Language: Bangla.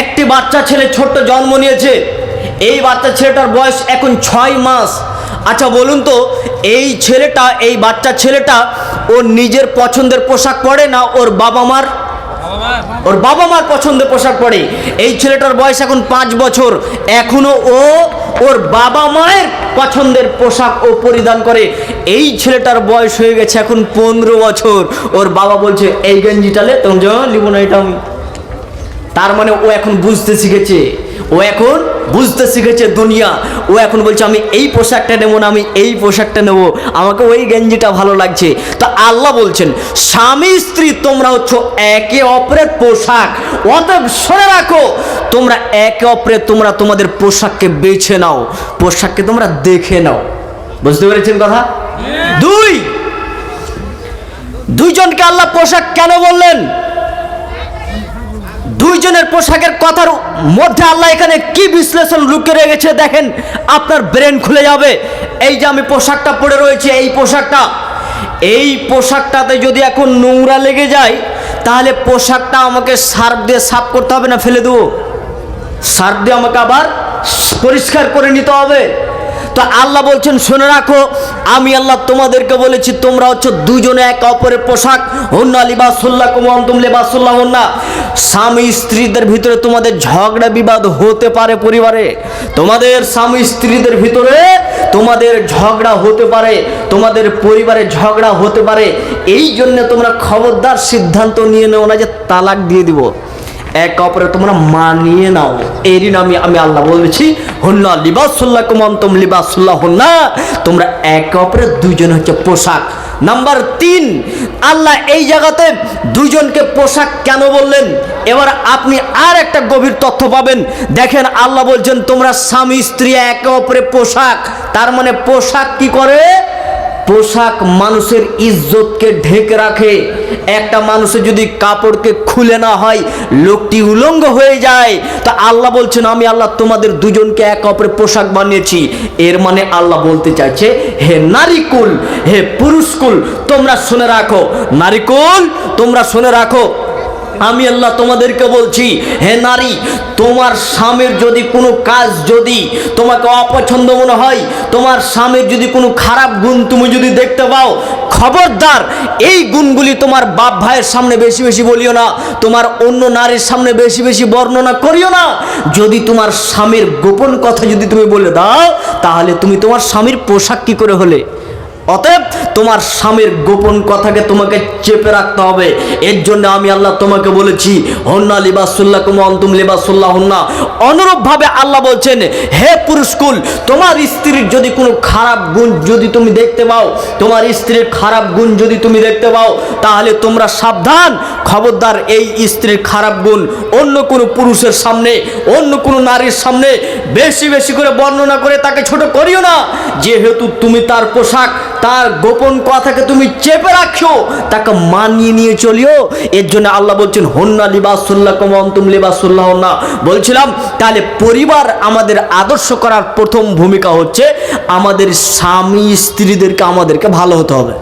একটি বাচ্চা ছেলে ছোট্ট জন্ম নিয়েছে। এই বাচ্চা ছেলেটার বয়স এখন ছয় মাস। আচ্ছা বলুন তো, এই ছেলেটা, এই বাচ্চা ছেলেটা, ওর নিজের পছন্দের পোশাক পরে না ওর বাবা মার ওর বাবা মার পছন্দের পোশাক পরে। এই ছেলেটার বয়স এখন পাঁচ বছর। এখনও ও ওর বাবা মায়ের পছন্দের পোশাক ও পরিধান করে। এই ছেলেটার বয়স হয়ে গেছে এখন পনেরো বছর। ওর বাবা বলছে, এই গেঞ্জিটালে তুমি লিবো না এটা আমি। তার মানে ও এখন বুঝতে শিখেছে। ও এখন বুঝতে শিখেছে দুনিয়া। ও এখন বলছে আমি এই পোশাকটা নেব না আমি এই পোশাকটা নেব। আমাকে ওই গেঞ্জিটা ভালো লাগছে। তো আল্লাহ বলছেন স্বামী স্ত্রী তোমরা হচ্ছ একে অপরের পোশাক। অতএব শুনে রাখো তোমরা একে অপরে তোমরা তোমাদের পোশাককে বেছে নাও। পোশাককে তোমরা দেখে নাও। বুঝতে পেরেছেন কথা? দুই। দুইজনকে আল্লাহ পোশাক কেন বললেন? দুইজনের পোশাকের কথার মধ্যে আল্লাহ এখানে কি বিশ্লেষণ লুকিয়ে রেখেছে দেখেন, আপনার ব্রেন খুলে যাবে। এই যে আমি পোশাকটা পরে রয়েছে, এই পোশাকটা, এই পোশাকটাতে যদি এখন নোংরা লেগে যায়, তাহলে পোশাকটা আমাকে সার্ফ দিয়ে সাফ করতে হবে না, ফেলে দেবো। সার্ফ দিয়ে আমাকে আবার পরিষ্কার করে নিতে হবে। তো আল্লাহ বলছেন, শুনে রাখো, আমি আল্লাহ তোমাদেরকে বলেছি, তোমরা হচ্ছে দুজনে এক অপরের পোশাক হন্না লিবাসুল্লাহ কুমন্তুম লিবাসুল্লাহ হন্না। স্বামী স্ত্রীদের ভিতরে তোমাদের ঝগড়া বিবাদ হতে পারে পরিবারে, তোমাদের স্বামী স্ত্রীদের ভিতরে তোমাদের ঝগড়া হতে পারে, তোমাদের পরিবারে ঝগড়া হতে পারে। এই জন্য তোমরা খবরদার সিদ্ধান্ত নিয়ে নেও না যে তালাক দিয়ে দিব। এক অপরে তোমরা মানিয়ে নাও। এরই নামে আমি আল্লাহ বলেছি, হন্না লিবাসুল্লাহ কুমন্তম লিবাসুল্লাহ হন্না তোমরা এক অপরের দুইজন হচ্ছে পোশাক। নাম্বার তিন, আল্লাহ এই জায়গাতে দুইজনকে পোশাক কেন বললেন? এবার আপনি আর একটা গভীর তথ্য পাবেন। দেখেন, আল্লাহ বলছেন, তোমরা স্বামী স্ত্রী একে অপরে পোশাক। তার মানে পোশাক কি করে? পোশাক মানুষের ইজ্জতকে ঢেকে রাখে। একটা মানুষের যদি কাপড়কে খুলে না হয়, লোকটি উলঙ্গ হয়ে যায়। তা আল্লাহ বলছেন, আমি আল্লাহ তোমাদের দুজনকে এক অপরে পোশাক বানিয়েছি। এর মানে আল্লাহ বলতে চাইছে, হে নারীকুল, হে পুরুষকুল, তোমরা শুনে রাখো। নারীকুল, তোমরা শুনে রাখো। আমি আল্লাহ তোমাদেরকে বলছি, হে নারী, তোমার স্বামীর যদি কোনো কাজ যদি তোমাকে অপছন্দ মনে হয়, তোমার স্বামীর যদি কোনো খারাপ গুণ তুমি যদি দেখতে পাও, খবরদার, এই গুণগুলি তোমার বাপ ভাইয়ের সামনে বেশি বেশি বলিও না, তোমার অন্য নারীর সামনে বেশি বেশি বর্ণনা করিও না। যদি তোমার স্বামীর গোপন কথা যদি তুমি বলে দাও, তাহলে তুমি তোমার স্বামীর পোশাক কি করে হলে? অতএব তোমার স্বামীর গোপন কথাকে তোমাকে চেপে রাখতে হবে। এর জন্য আমি আল্লাহ তোমাকে বলেছি, হন্না লিবাসুল্লাহ কুম অন্তুম লিবাসুল্লাহ হন্না অনুরূপভাবে আল্লাহ বলছেন, হে পুরুষকুল তোমার স্ত্রীর যদি কোনো খারাপ গুণ যদি তুমি দেখতে পাও, তোমার স্ত্রীর খারাপ গুণ যদি তুমি দেখতে পাও, তাহলে তোমরা সাবধান। খবরদার এই স্ত্রীর খারাপ গুণ অন্য কোনো পুরুষের সামনে, অন্য কোনো নারীর সামনে বেশি বেশি করে বর্ণনা করে তাকে ছোট করিও না। যেহেতু তুমি তার পোশাক তার গোপন কথাকে তুমি চেপে রাখছো তাকে মানিয়ে নিয়ে চলিও। এর জন্য আল্লাহ বলছেন, হন্না লিবাসুল্লাহ কমন্তুম লিবাসুল্লাহ না বলছিলাম, তাহলে পরিবার আমাদের আদর্শ করার প্রথম ভূমিকা হচ্ছে আমাদের স্বামী স্ত্রীদেরকে আমাদেরকে ভালো হতে হবে।